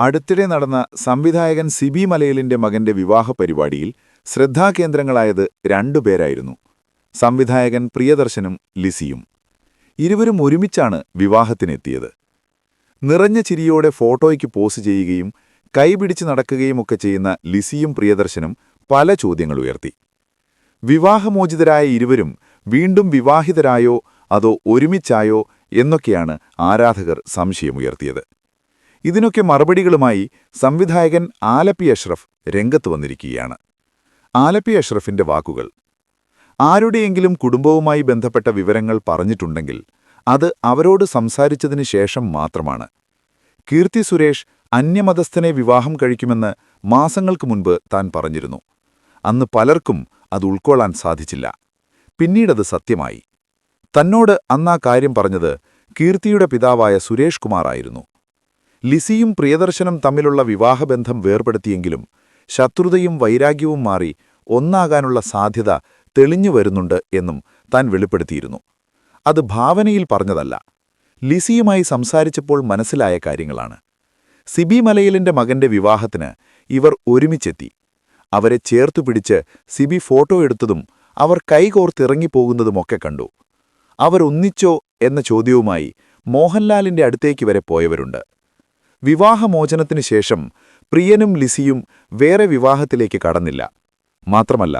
അടുത്തിടെ നടന്ന സംവിധായകൻ സിബി മലയിലിന്റെ മകന്റെ വിവാഹ പരിപാടിയിൽ ശ്രദ്ധാകേന്ദ്രങ്ങളായത് രണ്ടുപേരായിരുന്നു സംവിധായകൻ പ്രിയദർശനും ലിസിയും. ഇരുവരും ഒരുമിച്ചാണ് വിവാഹത്തിനെത്തിയത്. നിറഞ്ഞ ചിരിയോടെ ഫോട്ടോയ്ക്ക് പോസ് ചെയ്യുകയും കൈപിടിച്ച് നടക്കുകയുമൊക്കെ ചെയ്യുന്ന ലിസിയും പ്രിയദർശനും പല ചോദ്യങ്ങൾ ഉയർത്തി. വിവാഹമോചിതരായ ഇരുവരും വീണ്ടും വിവാഹിതരായോ അതോ ഒരുമിച്ചായോ എന്നൊക്കെയാണ് ആരാധകർ സംശയമുയർത്തിയത്. ഇതിനൊക്കെ മറുപടികളുമായി സംവിധായകൻ ആലപ്പി അഷ്റഫ് രംഗത്ത് വന്നിരിക്കുകയാണ്. ആലപ്പി അഷ്റഫിന്റെ വാക്കുകൾ. ആരുടെയെങ്കിലും കുടുംബവുമായി ബന്ധപ്പെട്ട വിവരങ്ങൾ പറഞ്ഞിട്ടുണ്ടെങ്കിൽ അത് അവരോട് സംസാരിച്ചതിന് ശേഷം മാത്രമാണ്. കീർത്തി സുരേഷ് അന്യമതസ്ഥനെ വിവാഹം കഴിക്കുമെന്ന് മാസങ്ങൾക്ക് മുൻപ് താൻ പറഞ്ഞിരുന്നു. അന്ന് പലർക്കും അത് ഉൾക്കൊള്ളാൻ സാധിച്ചില്ല. പിന്നീടത് സത്യമായി. തന്നോട് അന്നാ കാര്യം പറഞ്ഞത് കീർത്തിയുടെ പിതാവായ സുരേഷ് കുമാറായിരുന്നു. ലിസിയും പ്രിയദർശനം തമ്മിലുള്ള വിവാഹബന്ധം വേർപെടുത്തിയെങ്കിലും ശത്രുതയും വൈരാഗ്യവും മാറി ഒന്നാകാനുള്ള സാധ്യത തെളിഞ്ഞു വരുന്നുണ്ട് എന്നും താൻ വെളിപ്പെടുത്തിയിരുന്നു. അത് ഭാവനയിൽ പറഞ്ഞതല്ല. ലിസിയുമായി സംസാരിച്ചപ്പോൾ മനസ്സിലായ കാര്യങ്ങളാണ്. സിബി മലയിലിന്റെ മകന്റെ വിവാഹത്തിന് ഇവർ ഒരുമിച്ചെത്തി. അവരെ ചേർത്തുപിടിച്ച് സിബി ഫോട്ടോ എടുത്തതും അവർ കൈകോർത്തിറങ്ങിപ്പോകുന്നതുമൊക്കെ കണ്ടു. അവരൊന്നിച്ചോ എന്ന ചോദ്യവുമായി മോഹൻലാലിന്റെ അടുത്തേക്ക് വരെ പോയവരുണ്ട്. വിവാഹമോചനത്തിനു ശേഷം പ്രിയനും ലിസിയും വേറെ വിവാഹത്തിലേക്ക് കടന്നില്ല. മാത്രമല്ല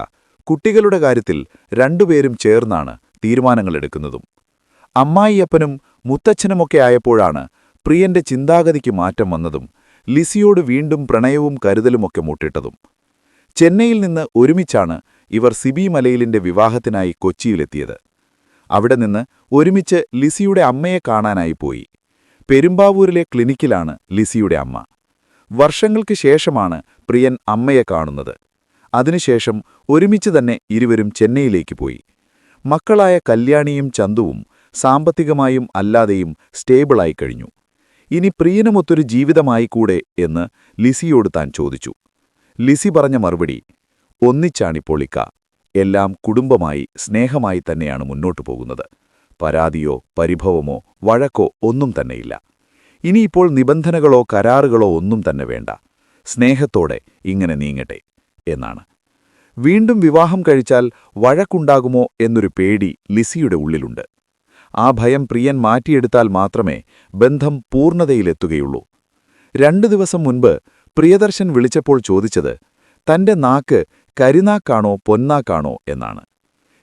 കുട്ടികളുടെ കാര്യത്തിൽ രണ്ടുപേരും ചേർന്നാണ് തീരുമാനങ്ങളെടുക്കുന്നതും. അമ്മായിയപ്പനും മുത്തച്ഛനുമൊക്കെ ആയപ്പോഴാണ് പ്രിയന്റെ ചിന്താഗതിക്ക് മാറ്റം വന്നതും ലിസിയോട് വീണ്ടും പ്രണയവും കരുതലുമൊക്കെ മുട്ടിട്ടതും. ചെന്നൈയിൽ നിന്ന് ഒരുമിച്ചാണ് ഇവർ സിബി മലയിലിന്റെ വിവാഹത്തിനായി കൊച്ചിയിലെത്തിയത്. അവിടെ നിന്ന് ഒരുമിച്ച് ലിസിയുടെ അമ്മയെ കാണാനായി പോയി. പെരുമ്പാവൂരിലെ ക്ലിനിക്കിലാണ് ലിസിയുടെ അമ്മ. വർഷങ്ങൾക്ക് ശേഷമാണ് പ്രിയൻ അമ്മയെ കാണുന്നത്. അതിനുശേഷം ഒരുമിച്ച് തന്നെ ഇരുവരും ചെന്നൈയിലേക്ക് പോയി. മക്കളായ കല്യാണിയും ചന്തുവും സാമ്പത്തികമായും അല്ലാതെയും സ്റ്റേബിളായി കഴിഞ്ഞു. ഇനി പ്രിയനുമൊത്തൊരു ജീവിതമായി കൂടെ എന്ന് ലിസിയോട് താൻ ചോദിച്ചു. ലിസി പറഞ്ഞ മറുപടി ഒന്നിച്ചാണിപ്പൊളിക്ക എല്ലാം കുടുംബമായി സ്നേഹമായി തന്നെയാണ് മുന്നോട്ടു പോകുന്നത്. പരാതിയോ പരിഭവമോ വഴക്കോ ഒന്നും തന്നെയില്ല. ഇനിയിപ്പോൾ നിബന്ധനകളോ കരാറുകളോ ഒന്നും തന്നെ വേണ്ട. സ്നേഹത്തോടെ ഇങ്ങനെ നീങ്ങട്ടെ എന്നാണ്. വീണ്ടും വിവാഹം കഴിച്ചാൽ വഴക്കുണ്ടാകുമോ എന്നൊരു പേടി ലിസിയുടെ ഉള്ളിലുണ്ട്. ആ ഭയം പ്രിയൻ മാറ്റിയെടുത്താൽ മാത്രമേ ബന്ധം പൂർണതയിലെത്തുകയുള്ളൂ. രണ്ടു ദിവസം മുൻപ് പ്രിയദർശൻ വിളിച്ചപ്പോൾ ചോദിച്ചത് തന്റെ നാക്ക് കരിനാക്കാണോ പൊന്നാക്കാണോ? എന്നാണ്.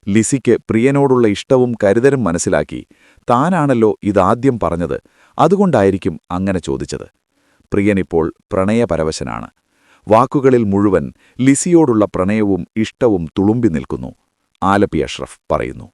ലിസിക്ക് പ്രിയനോടുള്ള ഇഷ്ടവും കരുതലും മനസ്സിലാക്കി താനാണല്ലോ ഇതാദ്യം പറഞ്ഞത് അതുകൊണ്ടായിരിക്കും അങ്ങനെ ചോദിച്ചത്. പ്രിയനിപ്പോൾ പ്രണയപരവശനാണ്. വാക്കുകളിൽ മുഴുവൻ ലിസിയോടുള്ള പ്രണയവും ഇഷ്ടവും തുളുമ്പി നിൽക്കുന്നു ആലപ്പി അഷ്റഫ് പറയുന്നു.